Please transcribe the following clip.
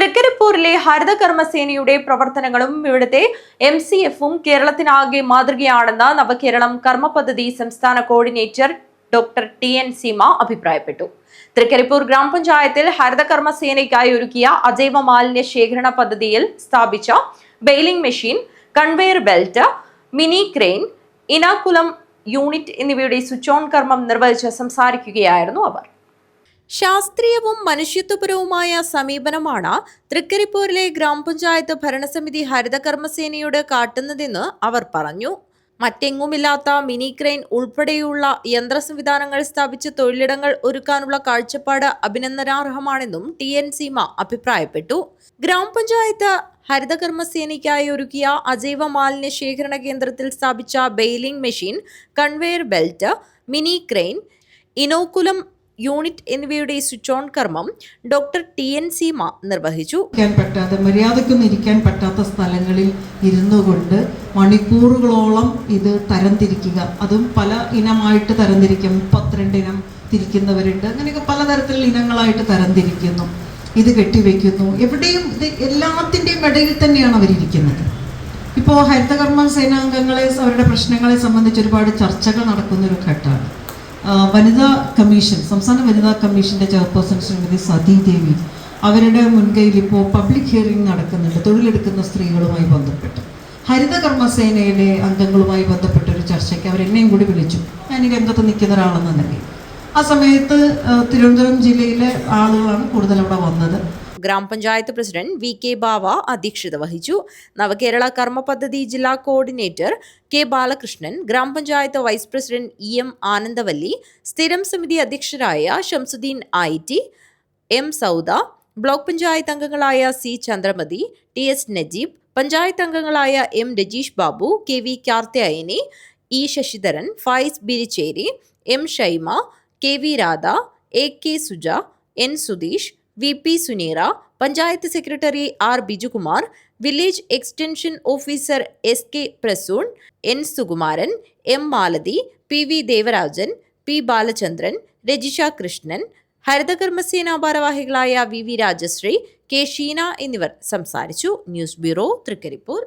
തൃക്കരിപ്പൂരിലെ ഹരിതകർമ്മസേനയുടെ പ്രവർത്തനങ്ങളും ഇവിടുത്തെ M C എഫും കേരളത്തിനാകെ മാതൃകയാണെന്ന് നവകേരളം കർമ്മ പദ്ധതി സംസ്ഥാന coordinator doctor T N Seema അഭിപ്രായപ്പെട്ടു. തൃക്കരിപ്പൂർ ഗ്രാമപഞ്ചായത്തിൽ ഹരിതകർമ്മസേനയ്ക്കായി ഒരുക്കിയ അജൈവ മാലിന്യ ശേഖരണ പദ്ധതിയിൽ സ്ഥാപിച്ച baling machine conveyor belt mini crane inoculum unit എന്നിവയുടെ സ്വിച്ച് ഓൺ കർമ്മം നിർവഹിച്ച് സംസാരിക്കുകയായിരുന്നു അവർ. ശാസ്ത്രീയവും മനുഷ്യത്വപരവുമായ സമീപനമാണ് തൃക്കരിപ്പൂരിലെ ഗ്രാമപഞ്ചായത്ത് ഭരണസമിതി ഹരിതകർമ്മസേനയോട് കാട്ടുന്നതെന്ന് അവർ പറഞ്ഞു. മറ്റെങ്ങുമില്ലാത്ത മിനി ക്രെയിൻ ഉൾപ്പെടെയുള്ള യന്ത്ര സംവിധാനങ്ങൾ സ്ഥാപിച്ച് തൊഴിലിടങ്ങൾ ഒരുക്കാനുള്ള കാഴ്ചപ്പാട് അഭിനന്ദനാർഹമാണെന്നും ടി എൻ സീമ അഭിപ്രായപ്പെട്ടു. ഗ്രാമപഞ്ചായത്ത് ഹരിതകർമ്മസേനയ്ക്കായി ഒരുക്കിയ അജൈവ മാലിന്യ ശേഖരണ കേന്ദ്രത്തിൽ സ്ഥാപിച്ച baling machine conveyor belt mini crane inoculum unit എന്നിവയുടെ സ്വിച്ച് ഓൺ കർമ്മം ഡോക്ടർ ടി എൻ സീമ നിർവഹിച്ചു. പറ്റാതെ മര്യാദയ്ക്കൊന്നും ഇരിക്കാൻ പറ്റാത്ത സ്ഥലങ്ങളിൽ ഇരുന്നു കൊണ്ട് മണിക്കൂറുകളോളം ഇത് തരംതിരിക്കുക. അതും പല ഇനമായിട്ട് തരംതിരിക്കും. മുപ്പത്തിരണ്ട് ഇനം തിരിക്കുന്നവരുണ്ട്. അങ്ങനെയൊക്കെ പലതരത്തിലുള്ള ഇനങ്ങളായിട്ട് തരംതിരിക്കുന്നു. ഇത് കെട്ടിവെക്കുന്നു. എവിടെയും ഇത് എല്ലാത്തിന്റെയും ഇടയിൽ തന്നെയാണ് അവരിയ്ക്കുന്നത് ഇപ്പോൾ ഹരിതകർമ്മ സേനാംഗങ്ങളെ അവരുടെ പ്രശ്നങ്ങളെ സംബന്ധിച്ച് ഒരുപാട് ചർച്ചകൾ നടക്കുന്ന ഒരു ഘട്ടമാണ്. വനിതാ കമ്മീഷൻ സംസ്ഥാന വനിതാ കമ്മീഷന്റെ ചെയർപേഴ്സൺ ശ്രീമതി സതി ദേവി അവരുടെ മുൻകൈയിൽ ഇപ്പോൾ പബ്ലിക് ഹിയറിംഗ് നടക്കുന്നുണ്ട്. തൊഴിലെടുക്കുന്ന സ്ത്രീകളുമായി ബന്ധപ്പെട്ട്. ഹരിത കർമ്മസേനയിലെ അംഗങ്ങളുമായി ബന്ധപ്പെട്ട ഒരു ചർച്ചയ്ക്ക് അവർ അവരെന്നെയും കൂടി വിളിച്ചു. ഞാൻ ഈ രംഗത്ത് നിൽക്കുന്ന ഒരാളെന്ന നിലയിൽ. ആ സമയത്ത് തിരുവനന്തപുരം ജില്ലയിലെ ആളുകളാണ് കൂടുതൽ അവിടെ വന്നത്. ഗ്രാമപഞ്ചായത്ത് പ്രസിഡന്റ് വി കെ ബാവ അധ്യക്ഷത വഹിച്ചു. നവകേരള കർമ്മ പദ്ധതി ജില്ലാ കോർഡിനേറ്റർ കെ ബാലകൃഷ്ണൻ ഗ്രാമപഞ്ചായത്ത് vice president E M Anandavalli സ്ഥിരം സമിതി അധ്യക്ഷരായ Shamsuddin I T M Sauda block panchayat അംഗങ്ങളായ C Chandramathi T S Najeeb panchayat അംഗങ്ങളായ M Rajeesh Babu K V Karthyayani E Sasidharan Faiz Biricheri M Shaima K V Radha A K Suja N Sudheesh V P Suneera panchayat secretary R Bijukumar village extension officer S K Prasoon N Sukumaran M Malathi P V Devarajan P Balachandran Rajisha Krishnan Harithakarmasena ഭാരവാഹികളായ V V Rajasree K Sheena എന്നിവർ സംസാരിച്ചു. News bureau Thrikaripur.